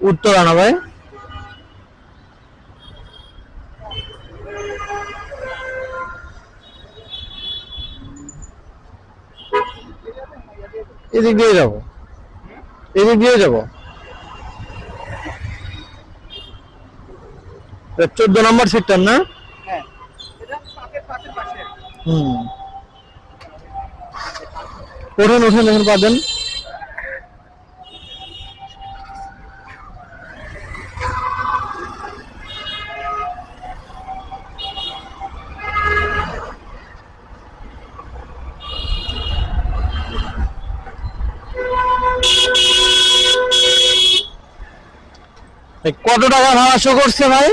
উত্তরা না ভাই। এদিক দিয়ে যাব। এদিক দিয়ে যাব। চোদ্দ নম্বর সিটটার না? হুম। ওঠেন ওঠেন এখন পাবেন কত টাকা ভাড়া শো করছে ভাই?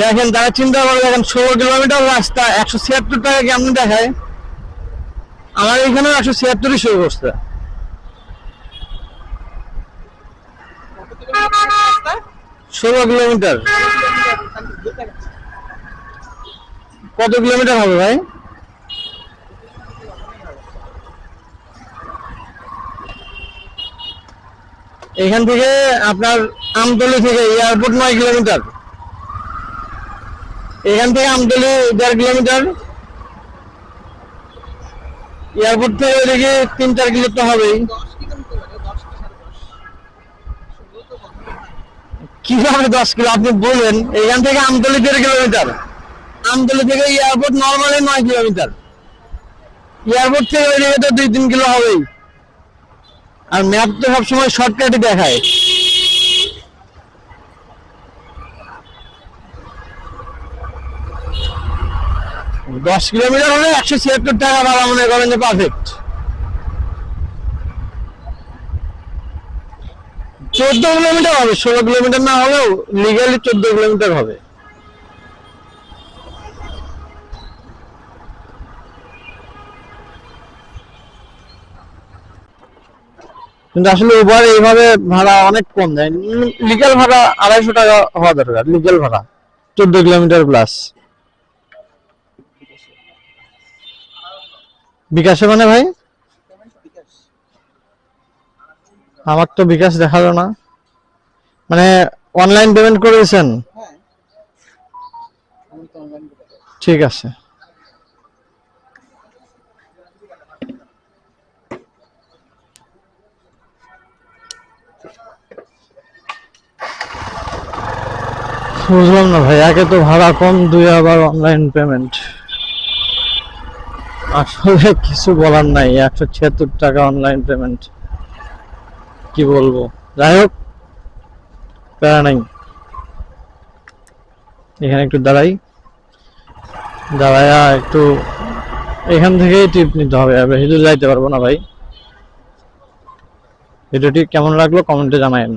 দেখেন, তারা চিন্তা করে দেখেন, ষোলো কিলোমিটার রাস্তা, একশো ছিয়াত্তর টাকা কেমন দেখায় আমার এখানে একশো ছিয়াত্তরই শো করছে। ষোলো কিলোমিটার। কত কিলোমিটার হবে ভাই? এখান থেকে আপনার আমতলি থেকে এয়ারপোর্ট নয় কিলোমিটার। এখান থেকে আমতলি দেড় কিলোমিটার। এয়ারপোর্ট থেকে ওইদিকে তিন চার হবেই কিলোমিটার তো না। কীভাবে দশ কিলো? আপনি বলেন, এখান থেকে আমতলি দেড় কিলোমিটার। আমতলি থেকে এয়ারপোর্ট নর্মালি নয় কিলোমিটার। এয়ারপোর্ট থেকে ওইদিকে তো দুই তিন কিলো হবেই। আর ম্যাপ তো সবসময় শর্টকাটই দেখায়। দশ কিলোমিটার হলে একশো ছিয়াত্তর টাকা ভাড়া মনে করেন যে পারফেক্ট চোদ্দ কিলোমিটার হবে, ষোলো কিলোমিটার না হলেও লিগালি চোদ্দ কিলোমিটার হবে। কিন্তু আসলে উবার এইভাবে ভাড়া অনেক কম দেয়। লিগাল ভাড়া আড়াইশো টাকা হওয়া দরকার লিগাল ভাড়া চোদ্দ কিলোমিটার প্লাস বিকাশে মানে ভাই? আমার তো বিকাশ দেখাল না। মানে অনলাইন পেমেন্ট করেছেন? হ্যাঁ। ঠিক আছে। বুঝলাম না ভাই, একে তো ভাড়া কম, দুই আবার অনলাইন পেমেন্ট আসলে কিছু বলার নাই, একশো ছিয়াত্তর টাকা অনলাইন পেমেন্ট কি বলব? যাই হোক, প্যারা নাই। এখানে একটু দাঁড়াই। দাঁড়ায়া একটু, এখান থেকেই টিপ নিতে হবে, আর বেশি দূর যাইতে পারব না ভাই। ভিডিওটি কেমন লাগল কমেন্টে জানায়েন।